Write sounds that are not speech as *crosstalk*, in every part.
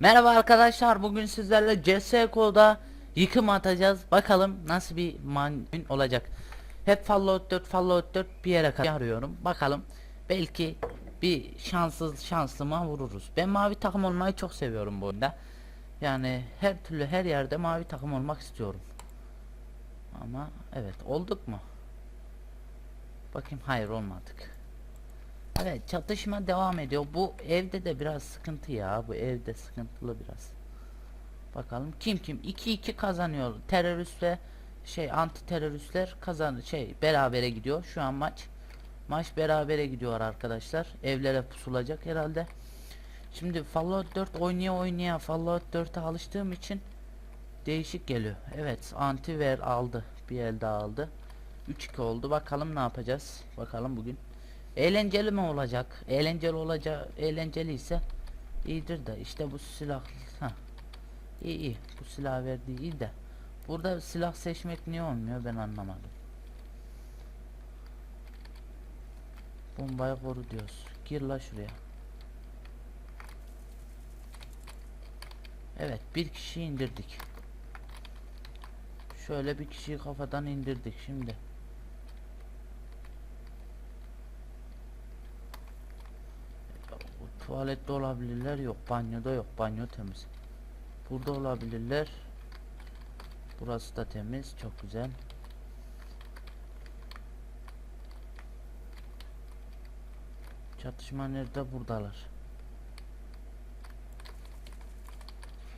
Merhaba arkadaşlar bugün sizlerle CSGO'da yıkım atacağız. Bakalım nasıl bir man olacak. Hep Fallout 4 Fallout 4 bir yere kadar arıyorum. Bakalım belki bir şanssız şanslıma vururuz. Ben mavi takım olmayı çok seviyorum bu oyunda. Yani her türlü her yerde mavi takım olmak istiyorum. Ama evet olduk mu? Bakayım hayır olmadık Evet çatışma devam ediyor. Bu evde de biraz sıkıntı ya. Bu evde sıkıntılı biraz. Bakalım kim kim 2-2 kazanıyor. Terörist ve şey anti teröristler kazan şey berabere gidiyor. Şu an maç maç berabere gidiyor arkadaşlar. Evlere pusulacak herhalde. Şimdi Fallout 4 oynaya oynaya Fallout 4'e alıştığım için değişik geliyor. Evet anti ver aldı. Bir el daha aldı. 3-2 oldu. Bakalım ne yapacağız. Bakalım bugün. Eğlenceli mi olacak? Eğlenceli olacak. Eğlenceli ise iyidir de işte bu silah ha. İyi iyi. Bu silah verdiği iyi de. Burada silah seçmek niye olmuyor ben anlamadım. Bombayı koru diyoruz. Gir la şuraya. Evet bir kişi indirdik. Şöyle bir kişiyi kafadan indirdik şimdi. Tuvalette olabilirler yok. Banyoda yok. Banyo temiz. Burada olabilirler. Burası da temiz. Çok güzel. Çatışma nerede? Buradalar.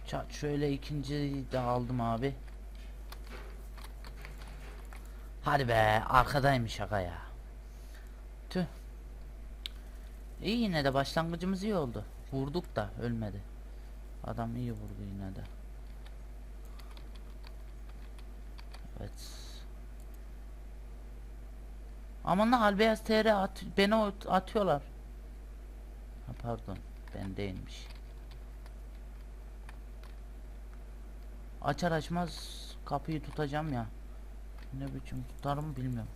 Çat şöyle ikinciyi de aldım abi. Hadi be arkadaymış şaka ya. İyi yine de başlangıcımız iyi oldu. Vurduk da ölmedi. Adam iyi vurdu yine de. Evet. Aman da Albeyaz TR at beni at- atıyorlar. Ha pardon. Ben değilmiş. Açar açmaz kapıyı tutacağım ya. Ne biçim tutarım bilmiyorum.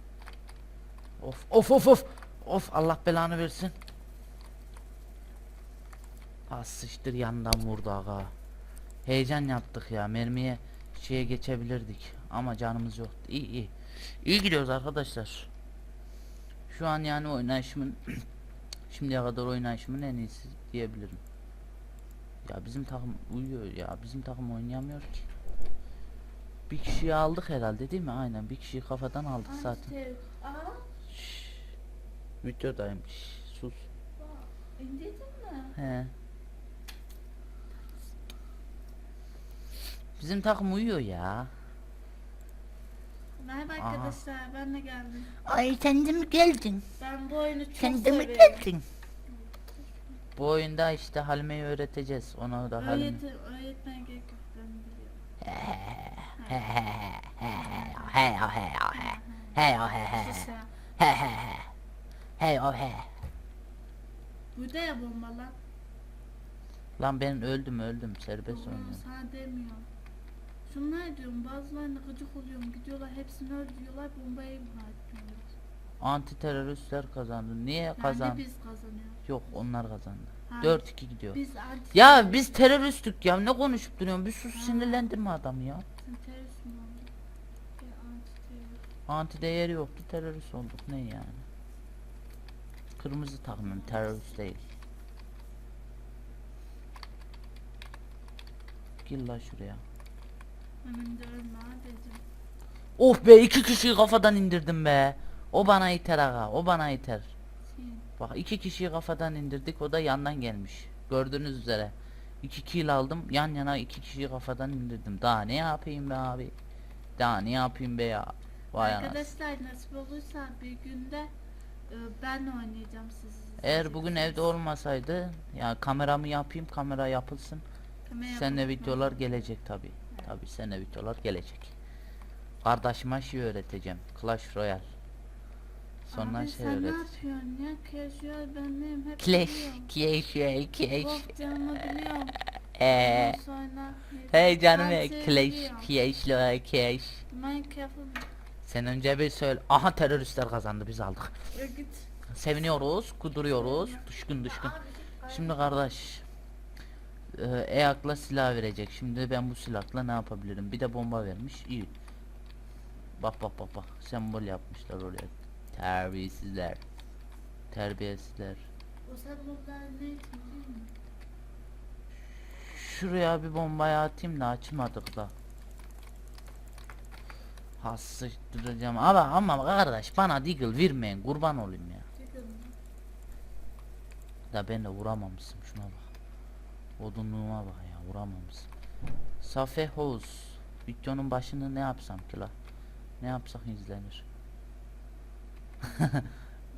Of of of of. Of Allah belanı versin. Ha sıçtır yandan vurdu aga. Heyecan yaptık ya. Mermiye şeye geçebilirdik. Ama canımız yoktu. İyi iyi. İyi gidiyoruz arkadaşlar. Şu an yani oynayışımın *clears throat* şimdiye kadar oynayışımın en iyisi diyebilirim. Ya bizim takım uyuyor ya. Bizim takım oynayamıyor ki. Bir kişiyi aldık herhalde değil mi? Aynen bir kişiyi kafadan aldık zaten. Aa, Şşş. Videodayım. Şşş, sus. indirdin mi? He. Bizim takım uyuyor ya. Merhaba Aha. arkadaşlar, ben de geldim. Ay sen de mi geldin? Ben bu oyunu çok Sen de mi seviyorum. geldin? Bu oyunda işte Halime'yi öğreteceğiz. Ona da Halime. Öğret, öğretmene gerek yok, ben biliyorum. He he he he he he he Sus ya. he he he he o he Burada ya bomba lan. Lan ben öldüm öldüm serbest Oğlum oynuyorum. sana demiyorum. Şunlar diyorum, bazılarına gıcık oluyorum. Gidiyorlar, hepsini öldürüyorlar, bombayı imha ediyorlar. Anti teröristler kazandı. Niye Yani kazandı? biz kazanıyoruz. Yok onlar kazandı. Ha, 4-2 gidiyor. Biz anti Ya biz teröristük ya ne konuşup duruyorsun? Bir sus sinirlendirme adamı ya. Sen terörist mi oldun? Ya anti terörist. Anti değeri yoktu terörist olduk ne yani? Kırmızı takımım terörist değil. Gir la şuraya. Oh be iki kişiyi kafadan indirdim be. O bana iter aga o bana iter. Bak iki kişiyi kafadan indirdik o da yandan gelmiş. Gördüğünüz üzere. İki kill aldım yan yana iki kişiyi kafadan indirdim. Daha ne yapayım be abi? Daha ne yapayım be ya? Vay. Arkadaşlar nasip olursa bir günde e, ben oynayacağım sizi. Eğer bugün evde olmasaydı ya kameramı yapayım kamera yapılsın. Kamera Seninle videolar gelecek tabi. Tabi seninle videolar gelecek. Kardeşime şey öğreteceğim. Clash Royale. Sonra Abi şey sen ne öğreteceğim. yapıyorsun ya? Casual ben neyim hep Clash, biliyorum. Clash Royale, Clash. Of canımı biliyorum. Eee. Hey canım ya, Clash. Clash Royale, Clash. Minecraft'ı Sen önce bir söyle. Aha teröristler kazandı biz aldık. Ya git. Seviniyoruz, kuduruyoruz. Düşkün düşkün. Şimdi kardeş. E, EAK'la silah verecek. Şimdi ben bu silahla ne yapabilirim? Bir de bomba vermiş. İyi. Bak bak bak bak. Sembol yapmışlar oraya. Terbiyesizler. Terbiyesizler. O sen burada ne için değil mi? Şuraya bir bombayı atayım da açmadık da. Ha sıçtıracağım ama ama kardeş bana deagle vermeyin kurban olayım ya. Da ben de vuramamışsın şuna bak. Odunluğuma bak ya vuramamışsın. Safe House. Videonun başını ne yapsam ki la? Ne yapsak izlenir. *laughs*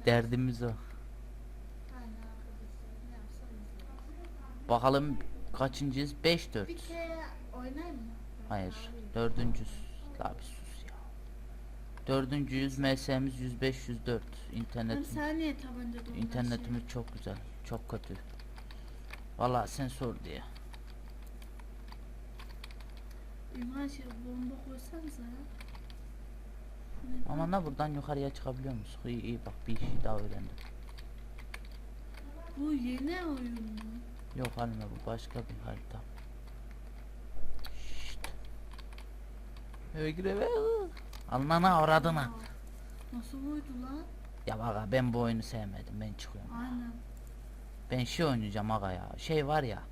Derdimiz o. Bakalım kaçıncıyız? 5-4. Bir kere oynayayım mı? Hayır. Dördüncüz. La bir sus ya. Dördüncüyüz. MS'miz 105 104. Hani İnternet sen niye tabanca internetimiz çok güzel. Çok kötü. Vallahi sen sor diye. İmha şey bomba koysanıza Ama ne buradan yukarıya çıkabiliyor musun? İyi iyi bak bir şey daha öğrendim. Bu yeni oyun mu? Yok halime bu başka bir harita. Şşt. Eve gir eve. Alnana avradına. Aa, Nasıl buydu lan? Ya bak ben bu oyunu sevmedim ben çıkıyorum. Aynen. Ben şey oynayacağım aga ya. Şey var ya.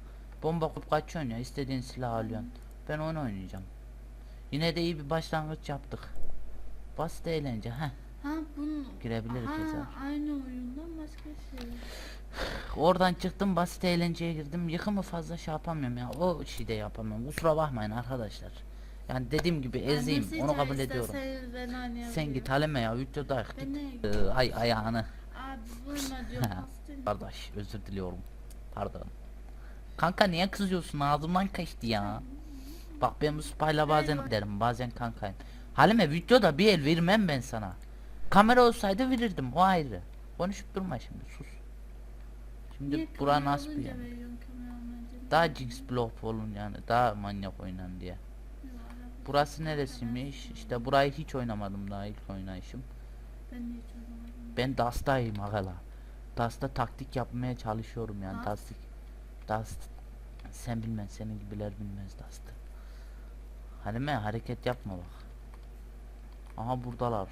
Bomba kurup kaçıyorsun ya istediğin silah alıyorsun. Ben onu oynayacağım. Yine de iyi bir başlangıç yaptık. Basit eğlence heh. Ha bunun... Girebiliriz ha, yazar. aynı oyundan başka şey. Oradan çıktım basit eğlenceye girdim. Yıkımı fazla şey yapamıyorum ya. O şeyi de yapamıyorum. Kusura bakmayın arkadaşlar. Yani dediğim gibi ezeyim. Onu kabul ediyorum. Sen git halime ya videoda Ben git. ay ayağını. Abi vurma diyor. *laughs* Kardeş özür diliyorum. Pardon. Kanka niye kızıyorsun? Ağzımdan kaçtı ya. Bak ben bu spayla bazen derim bazen kankayım. Halime videoda bir el vermem ben sana. Kamera olsaydı verirdim o ayrı. Konuşup durma şimdi sus. Şimdi Niye bura nasıl bir yer? Daha Jinx block olun yani daha manyak oynan diye. Burası neresiymiş? İşte burayı hiç oynamadım daha ilk oynayışım. Ben de hiç oynamadım. Ben Dust'tayım agala. Dust'ta taktik yapmaya çalışıyorum yani taktik. Dust. Sen bilmez, senin gibiler bilmez Dust'ı. Halime hareket yapma bak. Aha buradalar.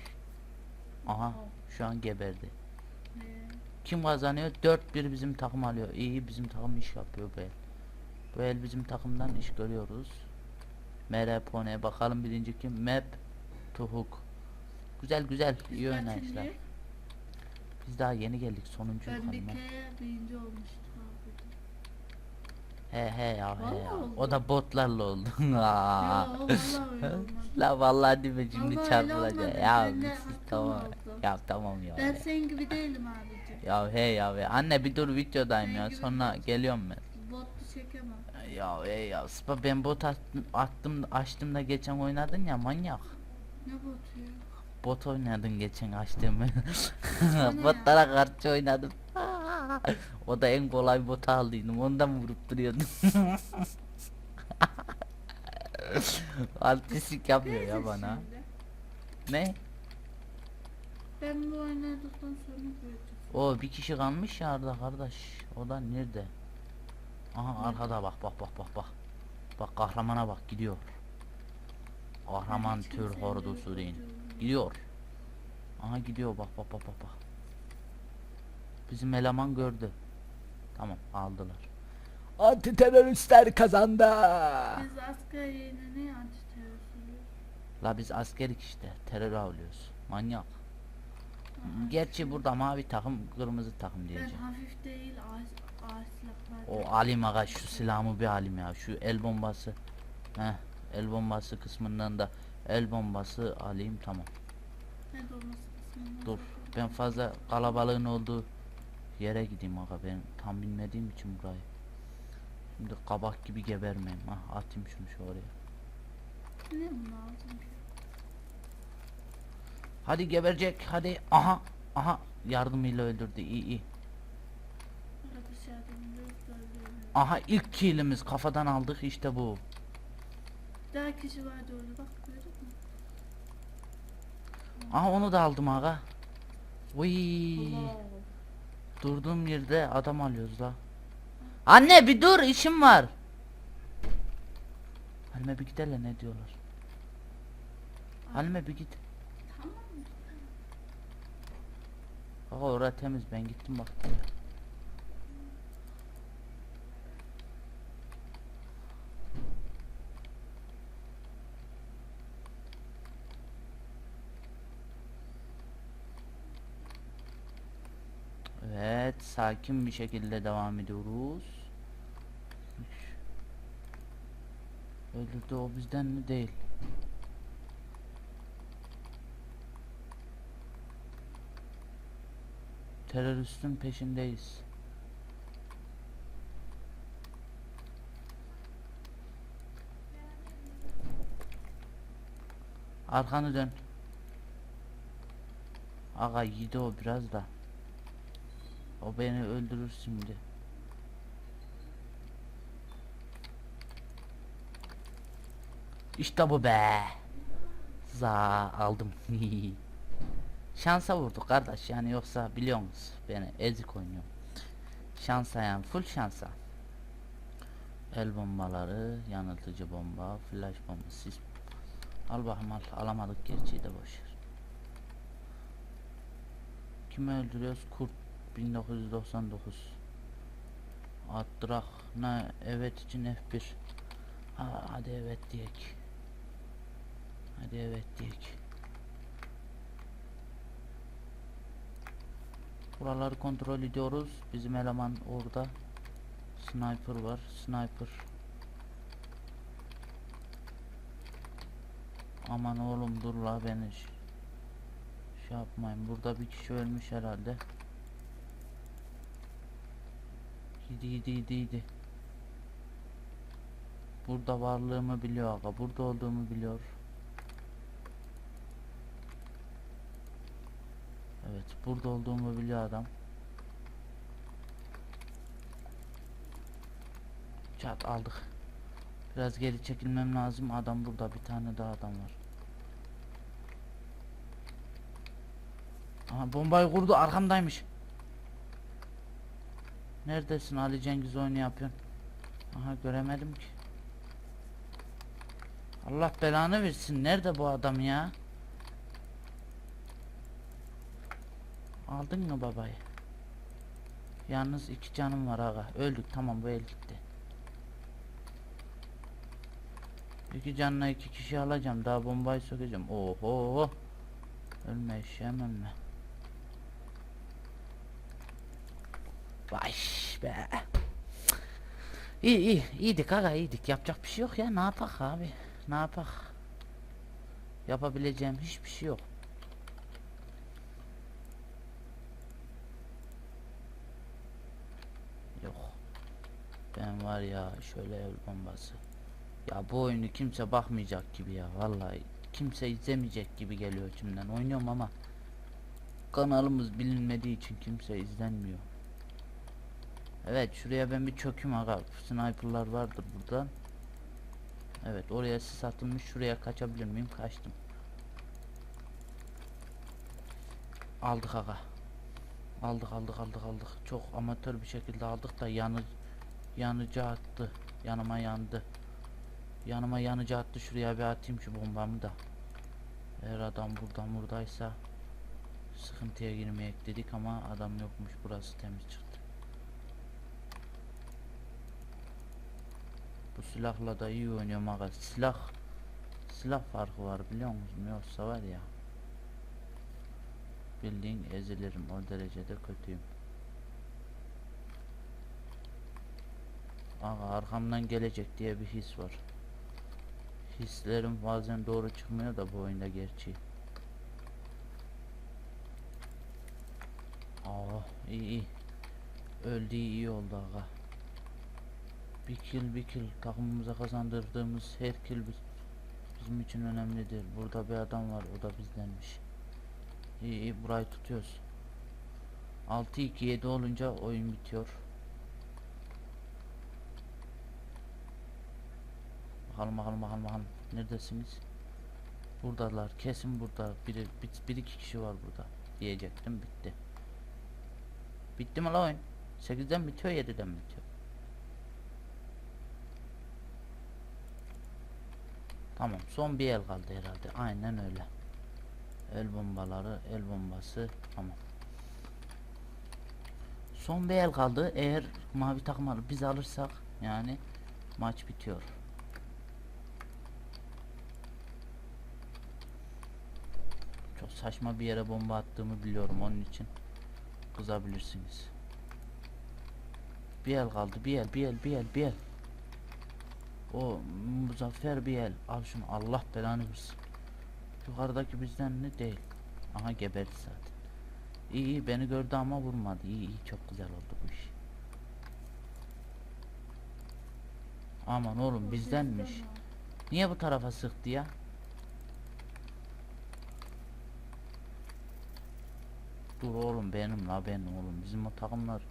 Aha şu an geberdi. Ee, Kim kazanıyor? 4-1 bizim takım alıyor. İyi bizim takım iş yapıyor bu el. Bu el bizim takımdan iş görüyoruz. Merepone bakalım birinci kim? Map Tuhuk. Güzel güzel iyi oynayışlar. Biz daha yeni geldik sonuncu Ben bir halime. kere birinci olmuştum abi. He he ya he Vallahi ya. oldu. O da botlarla oldu. *laughs* Aa. vallahi öyle olmadı. La vallahi değil mi şimdi Vallahi öyle çarpılacak. olmadı, Ya ben de biz- hakkım tamam. oldu. Ya tamam ya. Ben ya. senin gibi değilim abicim. Ya he ya be. Anne bir dur videodayım ya. gibi Sonra geliyorum ben. Botlu çekemem. Ya hey ya Spa ben bot attım, attım açtım da geçen oynadın ya manyak. Ne botu ya? Bot oynadın geçen açtığımı. Botlara karşı oynadım. *laughs* o da en kolay botu aldıydım. Ondan vurup duruyordum. *laughs* Artistik yapmıyor ya bana. Ne? Ben bu oynadıktan sonra göreceğim. O bir kişi kalmış ya Arda kardeş. O da nerede? Aha arkada bak bak bak bak bak. Bak kahramana bak gidiyor. Kahraman tür hordusu deyin. Gidiyor. Aha gidiyor bak bak bak bak bak. Bizim eleman gördü. Tamam aldılar. Anti teröristler kazandı. Biz asker yerine ne anti? La biz askerik işte terör avlıyoruz. Manyak. Gerçi burada mavi takım kırmızı takım Ben diyeceğim. hafif değil ağır, ağır silahlar. O alim aga şu silahımı bir alim ya. Şu el bombası. Heh el bombası kısmından da el bombası alayım tamam. Dur ben fazla kalabalığın olduğu yere gideyim aga ben tam bilmediğim için burayı. Şimdi kabak gibi gebermeyeyim. Ah atayım şunu şu oraya. Ne? Hadi geberecek hadi. Aha aha yardımıyla öldürdü iyi iyi. Aha ilk killimiz kafadan aldık işte bu. Daha kişi vardı orada bak gördün mü? Aha onu da aldım aga. Uy. Durduğum yerde adam alıyoruz la. Anne bir dur işim var. Halime bir hele ne diyorlar. Halime bir git. Tamam. Bak orası temiz ben gittim baktım ya. Evet sakin bir şekilde devam ediyoruz. Öldürdü o bizden mi değil. Teröristin peşindeyiz. Arkanı dön. Aga yedi o biraz da. O beni öldürür şimdi. İşte bu be. Za aldım. *laughs* Şansa vurduk kardeş yani yoksa biliyorsunuz beni ezik oynuyorum. Şansa yani full şansa. El bombaları, yanıltıcı bomba, flash bomba, sis. Al bakayım al. Alamadık gerçeği de boşver. Kimi öldürüyoruz? Kurt 1999. Attrak ne evet için F1. Ha, hadi evet diyek. Hadi evet diyek. Buraları kontrol ediyoruz. Bizim eleman orada. Sniper var. Sniper. Aman oğlum dur la beni. Şey yapmayın. Burada bir kişi ölmüş herhalde. Gidi gidi gidi gidi. Burada varlığımı biliyor aga. Burada olduğumu biliyor. Evet, burada olduğumu biliyor adam. Çat aldık. Biraz geri çekilmem lazım. Adam burada. Bir tane daha adam var. Aha bombayı kurdu. Arkamdaymış. Neredesin Ali Cengiz oyunu yapıyorsun? Aha göremedim ki. Allah belanı versin. Nerede bu adam ya? Aldın mı babayı? Yalnız iki canım var aga. Öldük tamam bu el gitti. İki canla iki kişi alacağım. Daha bombayı sokacağım. Oho. Ölme eşeğim ölme. Vay be. İyi iyi iyiydik aga iyiydik. Yapacak bir şey yok ya. Ne yapak abi? Ne yapak? Yapabileceğim hiçbir şey yok. Yok. Ben var ya şöyle el bombası. Ya bu oyunu kimse bakmayacak gibi ya vallahi kimse izlemeyecek gibi geliyor içimden. Oynuyorum ama kanalımız bilinmediği için kimse izlenmiyor. Evet şuraya ben bir çöküm aga. Sniper'lar vardır burada. Evet oraya sis atılmış. Şuraya kaçabilir miyim? Kaçtım. Aldık aga. Aldık aldık aldık aldık. Çok amatör bir şekilde aldık da yanı yanıcı attı. Yanıma yandı. Yanıma yanıcı attı. Şuraya bir atayım şu bombamı da. Eğer adam buradan buradaysa sıkıntıya girmeyek dedik ama adam yokmuş. Burası temiz çıktı. Bu silahla da iyi oynuyorum aga. Silah silah farkı var biliyor musun? Yoksa var ya. Bildiğin ezilirim. O derecede kötüyüm. Aga arkamdan gelecek diye bir his var. Hislerim bazen doğru çıkmıyor da bu oyunda gerçi. Aa iyi iyi. Öldüğü iyi oldu aga. Bir kill bir kill takımımıza kazandırdığımız her kill biz- bizim için önemlidir. Burada bir adam var o da bizdenmiş. İyi iyi burayı tutuyoruz. 6-2-7 olunca oyun bitiyor. Bakalım bakalım bakalım bakalım. Neredesiniz? Buradalar. Kesin burada. Biri, bir, bir iki kişi var burada. Diyecektim. Bitti. Bitti mi la oyun? 8'den bitiyor 7'den bitiyor. Tamam son bir el kaldı herhalde. Aynen öyle. El bombaları, el bombası. Tamam. Son bir el kaldı. Eğer mavi takım biz alırsak yani maç bitiyor. Çok saçma bir yere bomba attığımı biliyorum onun için kızabilirsiniz. Bir el kaldı. Bir el, bir el, bir el, bir el. O muzaffer bir el. Al şunu Allah belanı versin. Yukarıdaki bizden ne değil. Aha geberdi zaten. İyi iyi beni gördü ama vurmadı. İyi iyi çok güzel oldu bu iş. Aman oğlum bizdenmiş. Niye bu tarafa sıktı ya? Dur oğlum benim la benim oğlum. Bizim o takımlar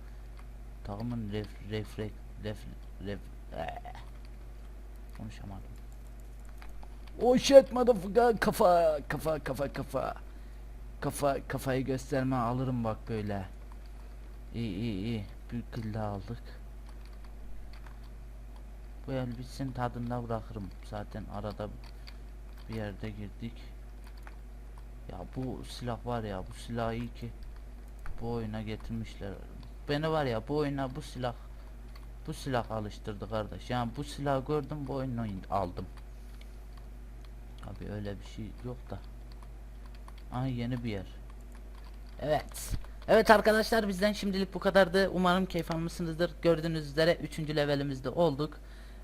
takımın ref refrek ref ref Eee. Konuşamadım. Oh shit motherfucker kafa kafa kafa kafa kafa kafayı gösterme alırım bak böyle. İyi iyi iyi bir kill daha aldık. Bu el bitsin tadında bırakırım. Zaten arada bir yerde girdik. Ya bu silah var ya bu silah iyi ki bu oyuna getirmişler. Beni var ya bu oyuna bu silah bu silah alıştırdı kardeş. Yani bu silah gördüm bu oyunu aldım. Abi öyle bir şey yok da. Aha yeni bir yer. Evet. Evet arkadaşlar bizden şimdilik bu kadardı. Umarım keyif almışsınızdır. Gördüğünüz üzere 3. levelimizde olduk.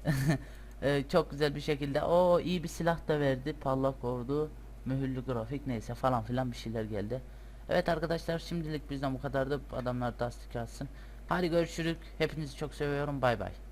*laughs* Ee, çok güzel bir şekilde. O iyi bir silah da verdi. Parlak ordu, mühürlü grafik neyse falan filan bir şeyler geldi. Evet arkadaşlar şimdilik bizden bu kadardı. Adamlar tasdik alsın. Hadi görüşürük. Hepinizi çok seviyorum. Bay bay.